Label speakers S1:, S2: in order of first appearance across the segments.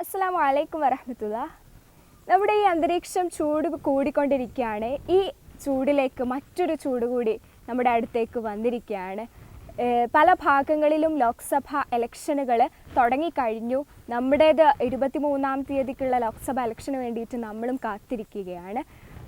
S1: അസ്സാം വലൈക്കും വരഹമത്തുള്ള നമ്മുടെ ഈ അന്തരീക്ഷം ചൂട് കൂടിക്കൊണ്ടിരിക്കുകയാണ്. ഈ ചൂടിലേക്ക് മറ്റൊരു ചൂട് കൂടി നമ്മുടെ അടുത്തേക്ക് വന്നിരിക്കുകയാണ്. പല ഭാഗങ്ങളിലും ലോക്സഭ ഇലക്ഷനുകൾ തുടങ്ങിക്കഴിഞ്ഞു. നമ്മുടേത് ഇരുപത്തിമൂന്നാം തീയതിക്കുള്ള ലോക്സഭ ഇലക്ഷന് വേണ്ടിയിട്ട് നമ്മളും കാത്തിരിക്കുകയാണ്.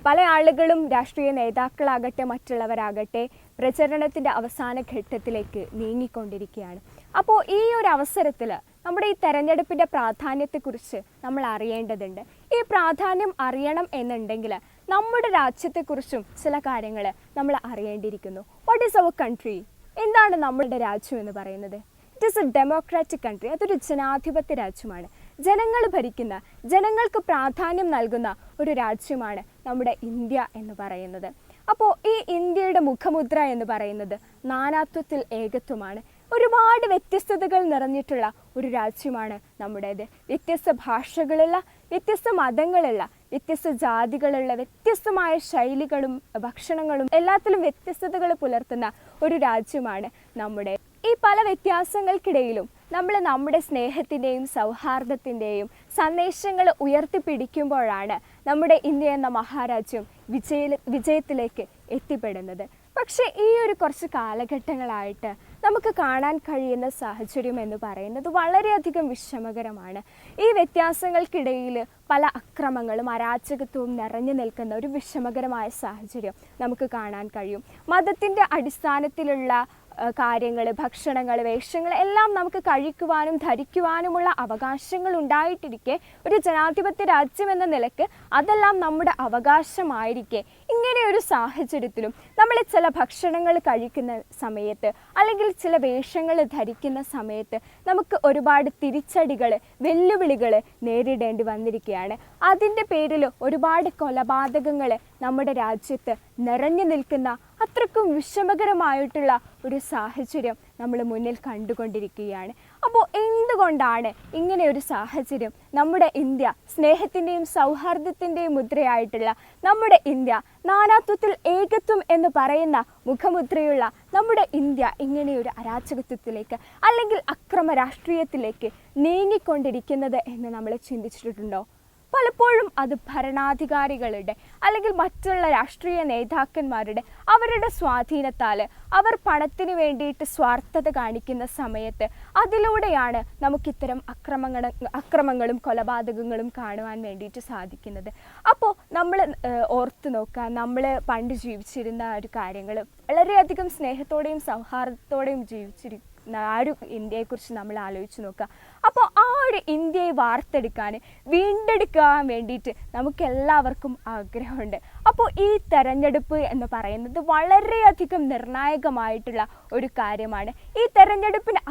S1: പല ആളുകളും രാഷ്ട്രീയ നേതാക്കളാകട്ടെ മറ്റുള്ളവരാകട്ടെ പ്രചരണത്തിന്റെ അവസാന ഘട്ടത്തിലേക്ക് നീങ്ങിക്കൊണ്ടിരിക്കുകയാണ്. അപ്പോൾ ഈ ഒരു അവസരത്തിൽ നമ്മുടെ ഈ തെരഞ്ഞെടുപ്പിന്റെ പ്രാധാന്യത്തെക്കുറിച്ച് നമ്മൾ അറിയേണ്ടതുണ്ട്. ഈ പ്രാധാന്യം അറിയണം എന്നുണ്ടെങ്കിൽ നമ്മുടെ രാജ്യത്തെക്കുറിച്ചും ചില കാര്യങ്ങൾ നമ്മൾ അറിയേണ്ടിയിരിക്കുന്നു. വാട്ട് ഈസ് അവർ കൺട്രി എന്താണ് നമ്മളുടെ രാജ്യം എന്ന് പറയുന്നത്? It is a democratic country അതൊരു ജനാധിപത്യ രാജ്യമാണ്. ജനങ്ങൾ ഭരിക്കുന്ന ജനങ്ങൾക്ക് പ്രാധാന്യം നൽകുന്ന ഒരു രാജ്യമാണ് നമ്മുടെ ഇന്ത്യ എന്ന് പറയുന്നത്. അപ്പോൾ ഈ ഇന്ത്യയുടെ മുഖമുദ്ര എന്ന് പറയുന്നത് നാനാത്വത്തിൽ ഏകത്വമാണ്. ഒരുപാട് വ്യത്യസ്തതകൾ നിറഞ്ഞിട്ടുള്ള ഒരു രാജ്യമാണ് നമ്മുടേത്. വ്യത്യസ്ത ഭാഷകളുള്ള വ്യത്യസ്ത മതങ്ങളുള്ള വ്യത്യസ്ത ജാതികളുള്ള വ്യത്യസ്തമായ ശൈലികളും ഭക്ഷണങ്ങളും എല്ലാത്തിലും വ്യത്യസ്തതകൾ പുലർത്തുന്ന ഒരു രാജ്യമാണ് നമ്മുടെ. ഈ പല വ്യത്യാസങ്ങൾക്കിടയിലും നമ്മൾ നമ്മുടെ സ്നേഹത്തിന്റെയും സൗഹാർദ്ദത്തിന്റെയും സന്ദേശങ്ങൾ ഉയർത്തിപ്പിടിക്കുമ്പോഴാണ് നമ്മുടെ ഇന്ത്യ എന്ന മഹാരാജ്യം വിജയ വിജയത്തിലേക്ക് എത്തിപ്പെടുന്നത്. പക്ഷേ ഈ ഒരു കുറച്ച് കാലഘട്ടങ്ങളായിട്ട് നമുക്ക് കാണാൻ കഴിയുന്ന സാഹചര്യം എന്ന് പറയുന്നത് വളരെയധികം വിഷമകരമാണ്. ഈ വ്യത്യാസങ്ങൾക്കിടയിൽ പല അക്രമങ്ങളും അരാജകത്വവും നിറഞ്ഞു നിൽക്കുന്ന ഒരു വിഷമകരമായ സാഹചര്യം നമുക്ക് കാണാൻ കഴിയും. മതത്തിന്റെ അടിസ്ഥാനത്തിലുള്ള കാര്യങ്ങൾ ഭക്ഷണങ്ങൾ വേഷങ്ങൾ എല്ലാം നമുക്ക് കഴിക്കുവാനും ധരിക്കുവാനുമുള്ള അവകാശങ്ങൾ ഉണ്ടായിട്ടിരിക്കെ. ഒരു ജനാധിപത്യ രാജ്യം എന്ന നിലയ്ക്ക് അതെല്ലാം നമ്മുടെ അവകാശമായിരിക്കെ. ഇങ്ങനെ ഒരു സാഹചര്യത്തിലും നമ്മൾ ചില ഭക്ഷണങ്ങൾ കഴിക്കുന്ന സമയത്ത് അല്ലെങ്കിൽ ചില വേഷങ്ങൾ ധരിക്കുന്ന സമയത്ത് നമുക്ക് ഒരുപാട് തിരിച്ചടികൾ വെല്ലുവിളികൾ നേരിടേണ്ടി വന്നിരിക്കുകയാണ് അതിന്റെ പേരിൽ ഒരുപാട് കൊലപാതകങ്ങൾ നമ്മുടെ രാജ്യത്ത് നിറഞ്ഞു നിൽക്കുന്ന അത്രക്കും വിഷമകരമായിട്ടുള്ള ഒരു സാഹചര്യം നമ്മൾ മുന്നിൽ കണ്ടുകൊണ്ടിരിക്കുകയാണ്. അപ്പോൾ എന്തുകൊണ്ടാണ് ഇങ്ങനെ ഒരു സാഹചര്യം? നമ്മുടെ ഇന്ത്യ സ്നേഹത്തിന്റെയും സൗഹാർദ്ദത്തിന്റെയും മുദ്രയായിട്ടുള്ള നമ്മുടെ ഇന്ത്യ നാനാത്വത്തിൽ ഏകത്വം എന്ന് പറയുന്ന മുഖമുദ്രയുള്ള നമ്മുടെ ഇന്ത്യ ഇങ്ങനെയൊരു അരാജകത്വത്തിലേക്ക് അല്ലെങ്കിൽ അക്രമ രാഷ്ട്രീയത്തിലേക്ക് നീങ്ങിക്കൊണ്ടിരിക്കുന്നത് എന്ന് നമ്മൾ ചിന്തിച്ചിട്ടുണ്ടോ? പലപ്പോഴും അത് ഭരണാധികാരികളുടെ അല്ലെങ്കിൽ മറ്റുള്ള രാഷ്ട്രീയ നേതാക്കന്മാരുടെ അവരുടെ സ്വാധീനത്താൽ അവർ പണത്തിന് വേണ്ടിയിട്ട് സ്വാർത്ഥത കാണിക്കുന്ന സമയത്ത് അതിലൂടെയാണ് നമുക്കിത്തരം അക്രമങ്ങൾ അക്രമങ്ങളും കൊലപാതകങ്ങളും കാണുവാൻ വേണ്ടിയിട്ട് സാധിക്കുന്നത്. അപ്പോൾ നമ്മൾ ഓർത്ത് നോക്കുക നമ്മൾ പണ്ട് ജീവിച്ചിരുന്ന ഒരു കാര്യങ്ങൾ വളരെയധികം സ്നേഹത്തോടെയും സൗഹാർദ്ദത്തോടെയും ജീവിച്ചിരിക്കും ആ ഒരു ഇന്ത്യയെക്കുറിച്ച് നമ്മൾ ആലോചിച്ച് നോക്കുക. അപ്പോൾ ആ ഒരു ഇന്ത്യയെ വാർത്തെടുക്കാൻ വീണ്ടെടുക്കാൻ വേണ്ടിയിട്ട് നമുക്കെല്ലാവർക്കും ആഗ്രഹമുണ്ട്. അപ്പോൾ ഈ തെരഞ്ഞെടുപ്പ് എന്ന് പറയുന്നത് വളരെയധികം നിർണായകമായിട്ടുള്ള ഒരു കാര്യമാണ്. ഈ തെരഞ്ഞെടുപ്പിന്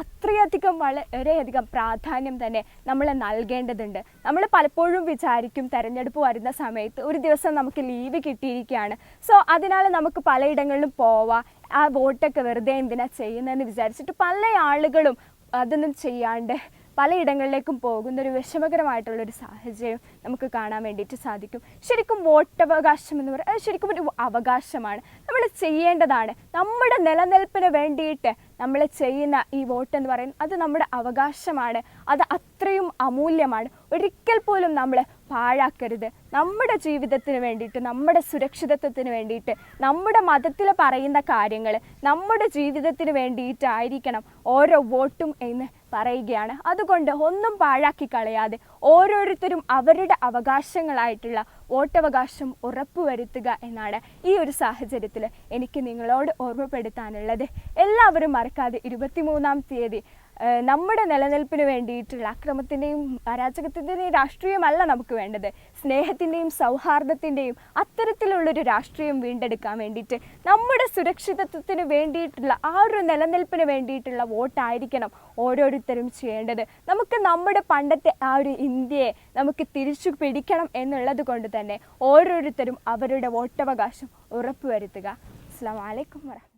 S1: അത്രയധികം വളരെയധികം പ്രാധാന്യം തന്നെ നമ്മൾ നൽകേണ്ടതുണ്ട്. നമ്മൾ പലപ്പോഴും വിചാരിക്കും തിരഞ്ഞെടുപ്പ് വരുന്ന സമയത്ത് ഒരു ദിവസം നമുക്ക് ലീവ് കിട്ടിയിരിക്കുകയാണ്. സോ അതിനാൽ നമുക്ക് പലയിടങ്ങളിലും പോവാം ആ വോട്ടൊക്കെ വെറുതെ എന്തിനാ ചെയ്യുന്നതെന്ന് വിചാരിച്ചിട്ട് പല ആളുകളും അതൊന്നും ചെയ്യാണ്ട് പലയിടങ്ങളിലേക്കും പോകുന്ന ഒരു വിഷമകരമായിട്ടുള്ളൊരു സാഹചര്യം നമുക്ക് കാണാൻ വേണ്ടിയിട്ട് സാധിക്കും. ശരിക്കും വോട്ടവകാശം എന്ന് പറയുന്നത് ശരിക്കും ഒരു അവകാശമാണ്. നമ്മൾ ചെയ്യേണ്ടതാണ്. നമ്മുടെ നിലനിൽപ്പിന് വേണ്ടിയിട്ട് നമ്മൾ ചെയ്യുന്ന ഈ വോട്ട് എന്ന് പറയുന്നത് അത് നമ്മുടെ അവകാശമാണ്. അത് അത്രയും അമൂല്യമാണ്. ഒരിക്കൽ പോലും നമ്മൾ പാഴാക്കരുത്. നമ്മുടെ ജീവിതത്തിന് വേണ്ടിയിട്ട് നമ്മുടെ സുരക്ഷിതത്വത്തിന് വേണ്ടിയിട്ട് നമ്മുടെ മതത്തിൽ പറയുന്ന കാര്യങ്ങൾ നമ്മുടെ ജീവിതത്തിന് വേണ്ടിയിട്ടായിരിക്കണം ഓരോ വോട്ടും എന്ന് പറയുകയാണ്. അതുകൊണ്ട് ഒന്നും പാഴാക്കി കളയാതെ ഓരോരുത്തരും അവരുടെ അവകാശങ്ങളായിട്ടുള്ള വോട്ടവകാശം ഉറപ്പുവരുത്തുക എന്നാണ് ഈ ഒരു സാഹചര്യത്തിൽ എനിക്ക് നിങ്ങളോട് ഓർമ്മപ്പെടുത്താനുള്ളത്. എല്ലാവരും മറക്കാതെ ഇരുപത്തിമൂന്നാം തീയതി നമ്മുടെ നിലനിൽപ്പിന് വേണ്ടിയിട്ടുള്ള അക്രമത്തിന്റെയും അരാജകത്തിന്റെയും രാഷ്ട്രീയമല്ല നമുക്ക് വേണ്ടത്. സ്നേഹത്തിന്റെയും സൗഹാർദ്ദത്തിന്റെയും അത്തരത്തിലുള്ളൊരു രാഷ്ട്രീയം വീണ്ടെടുക്കാൻ വേണ്ടിയിട്ട് നമ്മുടെ സുരക്ഷിതത്വത്തിന് വേണ്ടിയിട്ടുള്ള ആ ഒരു നിലനിൽപ്പിന് വേണ്ടിയിട്ടുള്ള വോട്ടായിരിക്കണം. ഓരോരുത്തരും ചെയ്യേണ്ടത്. നമുക്ക് നമ്മുടെ പണ്ടത്തെ ആ ഒരു ഇന്ത്യയെ നമുക്ക് തിരിച്ചു പിടിക്കണം എന്നുള്ളത് കൊണ്ട് തന്നെ ഓരോരുത്തരും അവരുടെ വോട്ടവകാശം ഉറപ്പുവരുത്തുക. അസ്സാം വലൈക്കും വരഹ